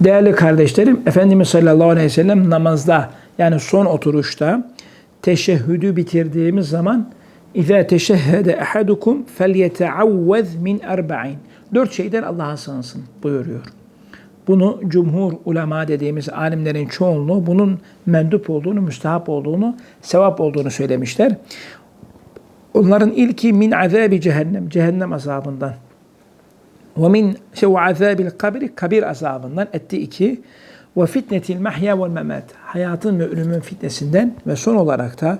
Değerli kardeşlerim, Efendimiz sallallahu aleyhi ve sellem namazda yani son oturuşta teşehhüdü bitirdiğimiz zaman İzâ teşehhede ehadukum felyeteavvez min erba'in. Dört şeyden Allah'a sığınsın buyuruyor. Bunu cumhur ulema dediğimiz alimlerin çoğunluğu bunun mendup olduğunu, müstahap olduğunu, sevap olduğunu söylemişler. Onların ilki min azabi cehennem, cehennem azabından. Ve min ve azabil kabri, kabir azabından etti iki. Ve fitnetil mahya vel memat, hayatın ve ölümün fitnesinden ve son olarak da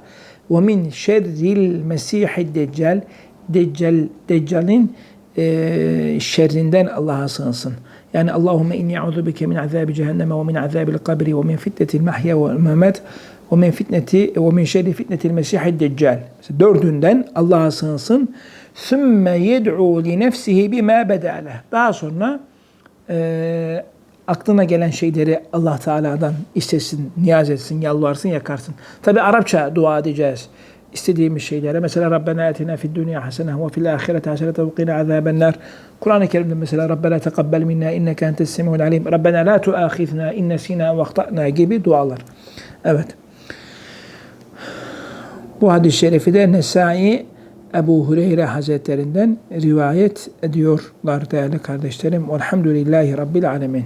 ve min şerril mesihid deccal, deccal, deccalin e, şerrinden Allah'a sığınsın. Yani Allahümme inni eûzu bike min azabi cehenneme ve min azabil kabri ve min fitnetil mahya ve memat ve min fitneti ve min şerri fitnetil mesihid deccal. Dördünden Allah'a sığınsın. Yed'u li nefsihi bima bedale. Daha sonra e, aklına gelen şeyleri Allah Teala'dan istesin, niyaz etsin, yalvarsın, yakarsın. Tabi Arapça dua edeceğiz istediğimiz şeylere. Mesela Rabbena etina fid dünya hasene ve fil ahireti hasene ve qina azabennar. Kur'an-ı Kerim'de mesela Rabbena teqabbel minna inneke entes semiul alim. Rabbena la tuahizna in nesina ve gibi dualar. Evet. Bu hadis-i şerifi de Nesai Ebu Hureyre Hazretlerinden rivayet ediyorlar değerli kardeşlerim. Elhamdülillahi Rabbil Alemin.